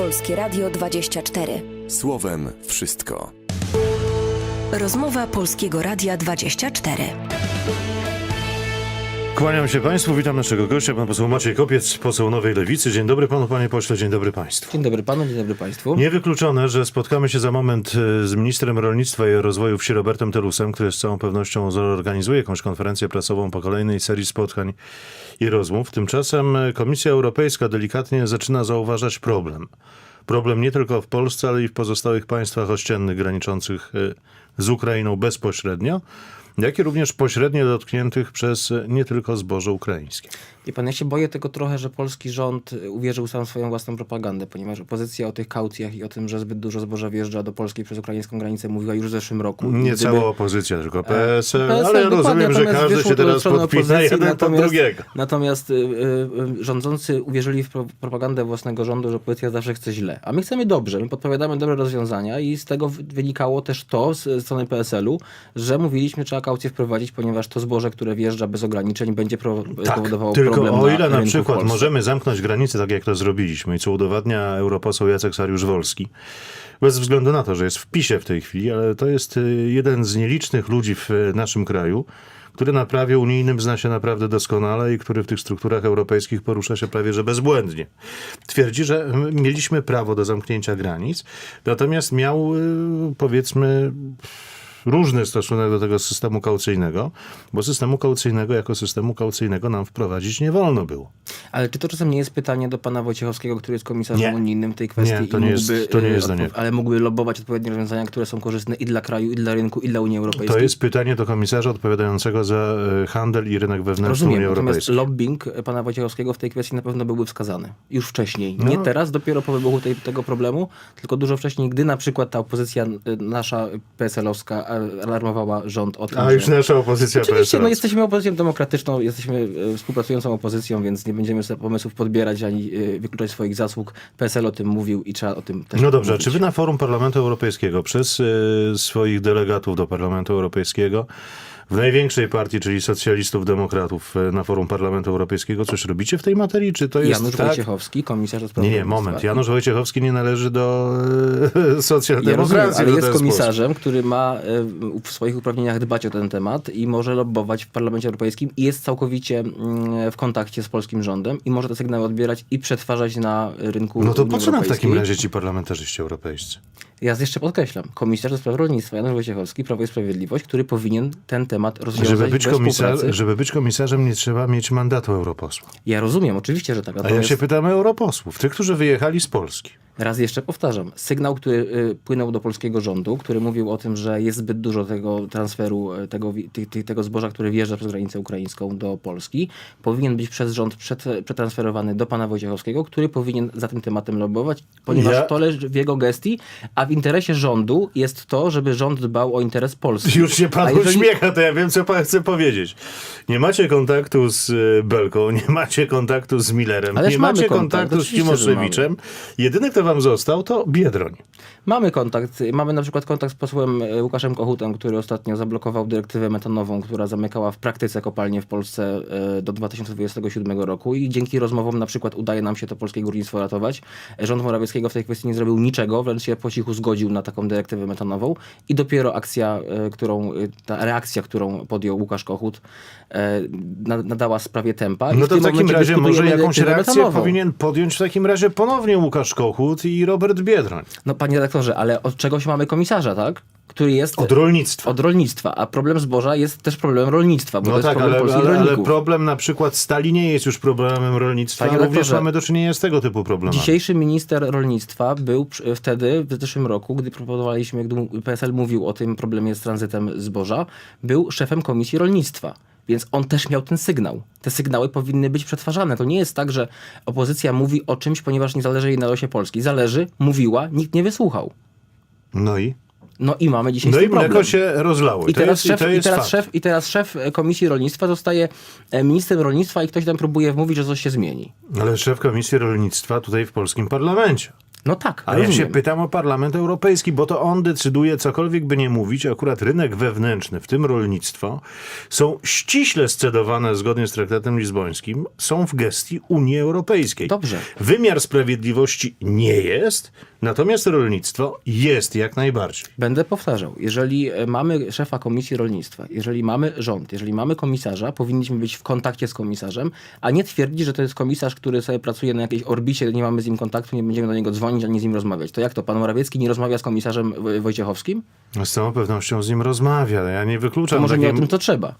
Polskie Radio 24. Słowem wszystko. Rozmowa Polskiego Radia 24. Kłaniam się Państwu, witam naszego gościa, pan poseł Maciej Kopiec, poseł Nowej Lewicy. Dzień dobry panu, panie pośle, dzień dobry państwu. Dzień dobry panu, dzień dobry państwu. Niewykluczone, że spotkamy się za moment e, z ministrem rolnictwa i rozwoju wsi Robertem Telusem, który z całą pewnością zorganizuje jakąś konferencję prasową po kolejnej serii spotkań i rozmów. Tymczasem e, Komisja Europejska delikatnie zaczyna zauważać problem. Problem nie tylko w Polsce, ale i w pozostałych państwach ościennych graniczących e, z Ukrainą bezpośrednio, jak i również pośrednio dotkniętych przez nie tylko zboże ukraińskie. Wie pan, ja się boję tego trochę, że polski rząd y, uwierzył sam swoją własną propagandę, ponieważ opozycja o tych kaucjach i o tym, że zbyt dużo zboża wjeżdża do Polski przez ukraińską granicę mówiła już w zeszłym roku. Nie gdyby- cała opozycja, tylko PSL, PSL, ale rozumiem, że każdy się teraz podpina jeden natomiast- drugiego. Natomiast y, y, rządzący uwierzyli w pro, propagandę własnego rządu, że opozycja zawsze chce źle. A my chcemy dobrze, my podpowiadamy dobre rozwiązania i z tego wy- wynikało też to z strony PSL-u, że mówiliśmy, trzeba kaucję wprowadzić, ponieważ to zboże, które wjeżdża bez ograniczeń, będzie pro, powodowało Tak, tylko problem o ile na, w przykład możemy zamknąć granice tak jak to zrobiliśmy i co udowadnia europoseł Jacek Sariusz-Wolski, bez względu na to, że jest w PiSie w tej chwili, ale to jest y, jeden z nielicznych ludzi w y, naszym kraju, który na prawie unijnym zna się naprawdę doskonale i który w tych strukturach europejskich porusza się prawie że bezbłędnie. Twierdzi, że mieliśmy prawo do zamknięcia granic, natomiast miał y, powiedzmy różny stosunek do tego systemu kaucyjnego, bo systemu kaucyjnego jako systemu kaucyjnego nam wprowadzić nie wolno było. Ale czy to czasem nie jest pytanie do pana Wojciechowskiego, który jest komisarzem Nie. unijnym w tej kwestii? Nie, to i nie jest- mógłby, to nie jest y, do niego. Ale mógłby lobować odpowiednie rozwiązania, które są korzystne i dla kraju, i dla rynku, i dla Unii Europejskiej? To jest pytanie do komisarza odpowiadającego za e, handel i rynek wewnętrzny Rozumiem, Unii natomiast Europejskiej. lobbying pana Wojciechowskiego w tej kwestii na pewno byłby wskazany. Już wcześniej. Nie No. teraz, dopiero po wybuchu tej, tego problemu, tylko dużo wcześniej, gdy na przykład ta opozycja nasza PSL-owska alarmowała rząd o tym, A że... już nasza opozycja Oczywiście, no jesteśmy opozycją demokratyczną, jesteśmy e, współpracującą opozycją, więc nie będziemy sobie pomysłów podbierać ani e, wykluczać swoich zasług. PSL o tym mówił i trzeba o tym też No dobrze, mówić. czy wy na forum Parlamentu Europejskiego przez e, swoich delegatów do Parlamentu Europejskiego w największej partii, czyli socjalistów, demokratów e, na forum Parlamentu Europejskiego coś robicie w tej materii? Czy to jest Janusz tak? Wojciechowski, komisarz do spraw Nie, nie, moment. Janusz Wojciechowski nie należy do e, Ja rozumiem, socjaldemokracji. ale w jest komisarzem, który ma e, w swoich uprawnieniach dbać o ten temat i może lobbować w Parlamencie Europejskim i jest całkowicie mm, w kontakcie z polskim rządem i może te sygnały odbierać i przetwarzać na rynku No to po co nam w takim razie ci parlamentarzyści europejscy? Ja jeszcze podkreślam, komisarz do spraw rolnictwa Janusz Wojciechowski, Prawo i Sprawiedliwość, który powinien ten temat rozwiązać Żeby być, komisar, żeby być komisarzem nie trzeba mieć mandatu europosła. Ja rozumiem, oczywiście, że tak. A ja się pytamy europosłów, tych, którzy wyjechali z Polski. raz jeszcze powtarzam, sygnał, który y, płynął do polskiego rządu, który mówił o tym, że jest zbyt dużo tego transferu, y, tego, tego zboża, które wjeżdża przez granicę ukraińską do Polski, powinien być przez rząd przetransferowany do pana Wojciechowskiego, który powinien za tym tematem lobbować, ponieważ Ja- to leży w jego gestii, a w interesie rządu jest to, żeby rząd dbał o interes Polski. Już się A pan jeżeli- uśmiecha, to ja wiem, co pan chce powiedzieć. Nie macie kontaktu z y, Belką, nie macie kontaktu z Millerem, Ależ nie macie kontakt, kontaktu z Cimoszewiczem. Jedyny, kto wam został, to Biedroń. Mamy kontakt. Mamy na przykład kontakt z posłem e, Łukaszem Kochutem, który ostatnio zablokował dyrektywę metanową, która zamykała w praktyce kopalnie w Polsce e, do 2027 roku i dzięki rozmowom na przykład udaje nam się to polskie górnictwo ratować. E, Rząd Morawieckiego w tej kwestii nie zrobił niczego, wręcz się po cichu zgodził na taką dyrektywę metanową i dopiero akcja, e, którą, e, ta reakcja, którą podjął Łukasz Kochut e, na- nadała sprawie tempa. i No w to tym w takim razie może jakąś reakcję metanową. powinien podjąć w takim razie ponownie Łukasz Kochut i Robert Biedroń. No panie redaktorze, ale od czegoś mamy komisarza, tak? Który jest Od rolnictwa. od rolnictwa, a problem zboża jest też problemem rolnictwa, bo to No jest tak, problem ale, ale, ale rolników. problem na przykład stali nie jest już problemem rolnictwa, Panie również mamy do czynienia z tego typu problemami. Dzisiejszy minister rolnictwa był wtedy, w zeszłym roku, gdy proponowaliśmy, gdy PSL mówił o tym problemie z tranzytem zboża, był szefem Komisji Rolnictwa. Więc on też miał ten sygnał. Te sygnały powinny być przetwarzane. To nie jest tak, że opozycja mówi o czymś, ponieważ nie zależy jej na losie Polski. Zależy, mówiła, nikt nie wysłuchał. No i? No i mamy dzisiaj No i problem. mleko się rozlało. I to teraz, jest, szef, i i, teraz fakt. szef, I teraz szef e, Komisji Rolnictwa zostaje e, ministrem rolnictwa i ktoś tam próbuje wmówić, że coś się zmieni. Ale szef Komisji Rolnictwa tutaj w polskim parlamencie. No tak, Ale ja się pytam o Parlament Europejski, bo to on decyduje, cokolwiek by nie mówić, akurat rynek wewnętrzny, w tym rolnictwo, są ściśle scedowane zgodnie z traktatem lizbońskim, są w gestii Unii Europejskiej. Dobrze. Wymiar sprawiedliwości nie jest, natomiast rolnictwo jest jak najbardziej. Będę powtarzał, jeżeli e, mamy szefa Komisji Rolnictwa, jeżeli mamy rząd, jeżeli mamy komisarza, powinniśmy być w kontakcie z komisarzem, a nie twierdzić, że to jest komisarz, który sobie pracuje na jakiejś orbicie, nie mamy z nim kontaktu, nie będziemy do niego dzwonić, ani z nim rozmawiać. To jak to, pan Morawiecki nie rozmawia z komisarzem Woj- Wojciechowskim? No, Z całą pewnością z nim rozmawia. Ja nie To wykluczam może nie o takim... tym to trzeba.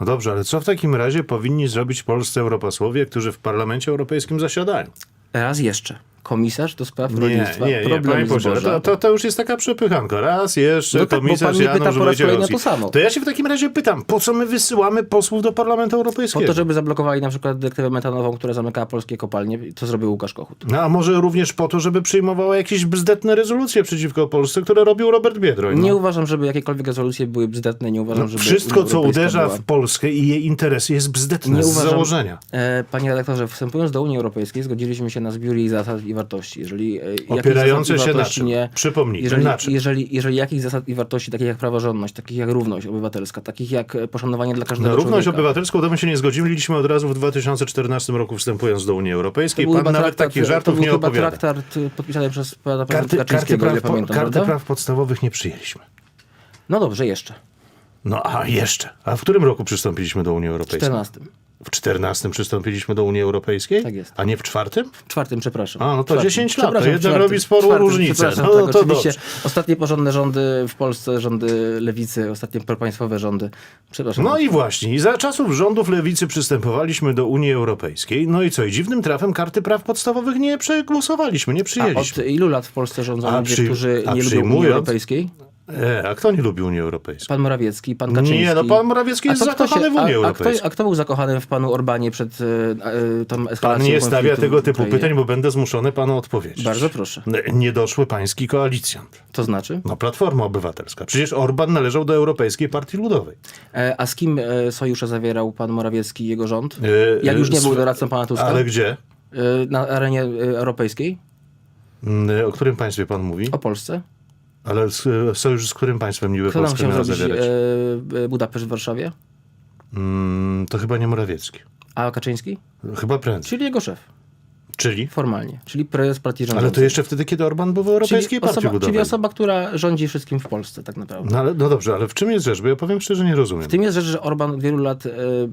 No dobrze, ale co w takim razie powinni zrobić polscy europosłowie, którzy w Parlamencie Europejskim zasiadają? Raz jeszcze. Komisarz do spraw Nie, rolnictwa, nie, nie, panie zboża. to, to, to już jest taka przepychanka. Raz jeszcze No tak, komisarz Janusz po Wojciechowski. to samo. To ja się w takim razie pytam, po co my wysyłamy posłów do Parlamentu Po Europejskiego? to, żeby zablokowali na przykład dyrektywę metanową, która zamykała polskie kopalnie, co zrobił Łukasz Kochut. No, a może również po to, żeby przyjmowała jakieś bzdetne rezolucje przeciwko Polsce, które robił Robert Biedroń. No. Nie uważam, żeby jakiekolwiek rezolucje były bzdetne, nie uważam, żeby Wszystko, co uderza była... w Polskę i jej interesy jest bzdetne Nie z uważam- założenia. E, Panie redaktorze, wstępując do Unii Europejskiej, zgodziliśmy się na zbiór jej zasad i wartości. Jeżeli, e, Opierające się na czym? Nie, Przypomnijmy, jeżeli, na czym? Jeżeli, jeżeli jakichś zasad i wartości, takich jak praworządność, takich jak równość obywatelska, takich jak e, poszanowanie dla każdego Na równość człowieka, obywatelską to my się nie zgodziliśmy od razu w 2014 roku wstępując do Unii Europejskiej. był Pan nawet traktat- takich to żartów był nie opowiada. traktat e, podpisany przez pana Karty, karty, praw, pamiętam, karty prawda? praw podstawowych nie przyjęliśmy. No dobrze, jeszcze. No a jeszcze. A w którym roku przystąpiliśmy do Unii W Europejskiej? 14. W 14 przystąpiliśmy do Unii Europejskiej? Tak jest. A nie w czwartym? W czwartym, przepraszam. A, no to czwartym. 10 lat, to jednak robi sporą różnicę. No, tak, to oczywiście dobrze. ostatnie porządne rządy w Polsce, rządy lewicy, ostatnie propaństwowe rządy. Przepraszam. No i właśnie, i za czasów rządów lewicy przystępowaliśmy do Unii Europejskiej. No i co? I dziwnym trafem karty praw podstawowych nie przegłosowaliśmy, nie A przyjęliśmy. od ilu lat w Polsce rządzą A ludzie, przy- którzy a nie lubią Unii Europejskiej? E, a kto nie lubi Unii Europejskiej? Pan Morawiecki, pan Kaczyński. Nie, no pan Morawiecki jest zakochany w a- Unii a, kto, Europejskiej. a kto był zakochany w panu Orbanie przed e, tą eskalacją Pan nie stawia tego typu Ukrainie? pytań, bo będę zmuszony panu odpowiedzieć. Bardzo proszę. Niedoszły pański koalicjant. To znaczy? No Platforma Obywatelska. Przecież Orban należał do Europejskiej Partii Ludowej. E, a z kim e, sojusze zawierał pan Morawiecki i jego rząd? E, Jak już nie był doradcą pana Tuska? Ale gdzie? E, na arenie europejskiej? Mm, O którym państwie pan mówi? O Polsce? Ale z, sojusz z którym państwem niby Kto Polska miała zrobić zawierać? e, Budapeszt w Warszawie? Mm, to chyba nie Morawiecki. A Kaczyński? Chyba prędzej. Czyli jego szef, Czyli? formalnie. Czyli prezes partii rządzącej. Ale to jeszcze wtedy, kiedy Orban był w Europejskiej czyli Partii osoba, czyli osoba, która rządzi wszystkim w Polsce tak naprawdę. No, ale, no dobrze, ale w czym jest rzecz? Bo ja powiem szczerze, nie rozumiem. W tym jest rzecz, że Orban od wielu lat e,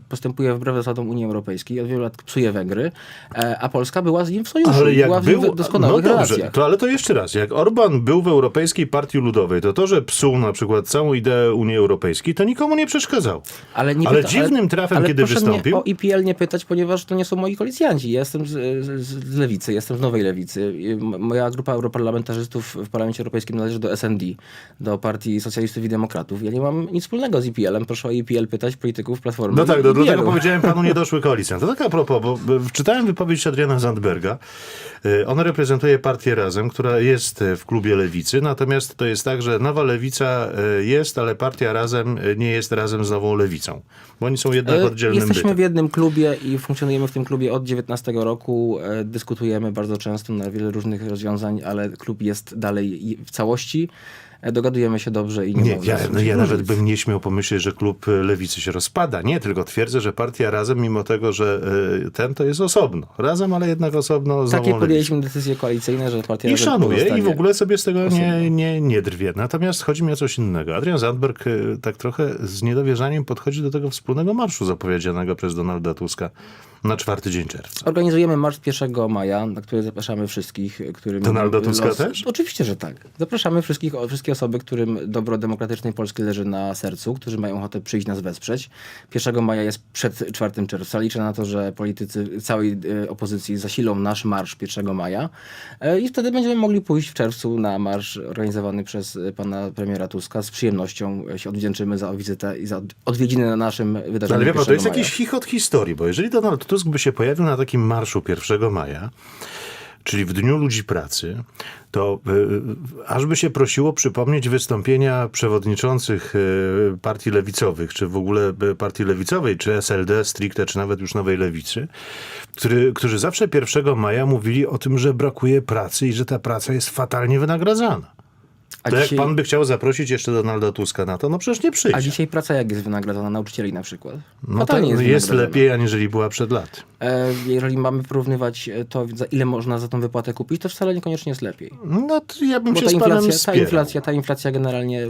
postępuje wbrew zasadom Unii Europejskiej, od wielu lat psuje Węgry, e, a Polska była z nim w sojuszu Ale jak była w był, w doskonałych no dobrze, relacjach. to ale to jeszcze raz, jak Orban był w Europejskiej Partii Ludowej, to to, że psuł na przykład całą ideę Unii Europejskiej, to nikomu nie przeszkadzał. Ale, nie Ale pyta, dziwnym trafem, ale kiedy proszę wystąpił- o IPL nie pytać, ponieważ to nie są moi koalicjanci. Ja jestem z, z, z lewicy, jestem z nowej lewicy. Moja grupa europarlamentarzystów w Parlamencie Europejskim należy do SND, do Partii Socjalistów i Demokratów. Ja nie mam nic wspólnego z IPL-em. Proszę o IPL pytać polityków Platformy. No tak, do, IPL-u. dlatego powiedziałem panu niedoszły koalicjant. To tak a propos, bo czytałem wypowiedź Adriana Zandberga. Y, On reprezentuje partię Razem, która jest y, w klubie Lewicy, natomiast to jest tak, że nowa Lewica y, jest, ale partia Razem nie jest razem z nową Lewicą, bo oni są jednak E, oddzielnym Jesteśmy bytem. w jednym klubie i funkcjonujemy w tym klubie od 19 roku. E, Dyskutujemy bardzo często na wiele różnych rozwiązań, ale klub jest dalej w całości. E, Dogadujemy się dobrze i nie, Nie, ja, no ja nawet bym nie śmiał pomyśleć, że klub y, Lewicy się rozpada. Nie, tylko twierdzę, że partia Razem, mimo tego, że y, ten to jest osobno. Razem, ale jednak osobno z Takie Lewicą. podjęliśmy decyzje koalicyjne, że partia I Razem szanuję i w ogóle sobie z tego nie, nie, nie drwię. Natomiast chodzi mi o coś innego. Adrian Zandberg tak trochę z niedowierzaniem podchodzi do tego wspólnego marszu zapowiedzianego przez Donalda Tuska na czwarty dzień czerwca. Organizujemy marsz 1 maja, na który zapraszamy wszystkich, którym... Donalda Tuska też? Oczywiście, że tak. Zapraszamy wszystkich, wszystkie osoby, którym dobro demokratycznej Polski leży na sercu, którzy mają ochotę przyjść nas wesprzeć. 1 maja jest przed 4 czerwca. Liczę na to, że politycy całej e, opozycji zasilą nasz marsz 1 maja e, i wtedy będziemy mogli pójść w czerwcu na marsz organizowany przez e, pana premiera Tuska. Z przyjemnością się odwdzięczymy za wizytę i za od- odwiedziny na naszym wydarzeniu Ale wie pan, to 1 jest maja. jakiś chichot historii, bo jeżeli Donald Tusk by się pojawił na takim marszu 1 maja, czyli w Dniu Ludzi Pracy, to y, ażby się prosiło przypomnieć wystąpienia przewodniczących y, partii lewicowych, czy w ogóle partii lewicowej, czy SLD stricte, czy nawet już Nowej Lewicy, który, którzy zawsze 1 maja mówili o tym, że brakuje pracy i że ta praca jest fatalnie wynagradzana. A To dzisiaj, jak pan by chciał zaprosić jeszcze Donalda Tuska na to, no przecież nie przyjdzie. a dzisiaj praca jak jest wynagradzana nauczycieli na przykład? no to Fatalnie jest, wynagradzana. lepiej, aniżeli była przed laty. E, Jeżeli mamy porównywać e, to, za ile można za tą wypłatę kupić, to wcale niekoniecznie jest lepiej. No to ja bym Bo się ta z panem inflacja, ta inflacja, ta inflacja generalnie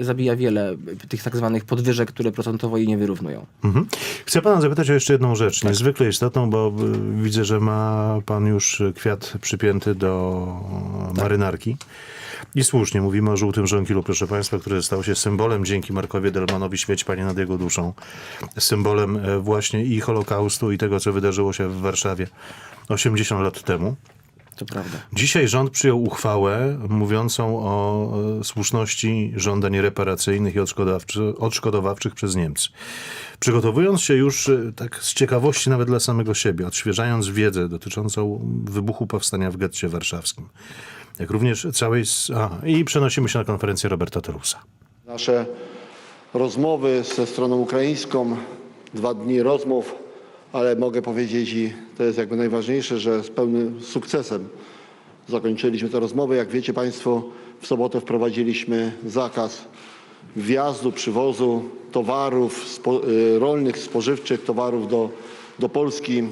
e, zabija wiele tych tak zwanych podwyżek, które procentowo jej nie wyrównują. Mhm. Chcę pana zapytać o jeszcze jedną rzecz, Tak. niezwykle istotną, bo y, widzę, że ma pan już kwiat przypięty do Tak. marynarki. I słusznie, mówimy o żółtym żonkilu, proszę państwa, który stał się symbolem dzięki Markowi Delmanowi, śmieć panie nad jego duszą, symbolem e, właśnie i Holokaustu, i tego, co wydarzyło się w Warszawie 80 lat temu. To prawda. Dzisiaj rząd przyjął uchwałę mówiącą o e, słuszności żądań reparacyjnych i odszkodowawczy, odszkodowawczych przez Niemcy. Przygotowując się już e, tak z ciekawości nawet dla samego siebie, odświeżając wiedzę dotyczącą wybuchu powstania w getcie warszawskim, jak również całej... I przenosimy się na konferencję Roberta Telusa. Nasze rozmowy ze stroną ukraińską, dwa dni rozmów, ale mogę powiedzieć i to jest jakby najważniejsze, że z pełnym sukcesem zakończyliśmy te rozmowy. Jak wiecie Państwo, w sobotę wprowadziliśmy zakaz wjazdu, przywozu towarów spo, y, rolnych, spożywczych, towarów do, do Polski.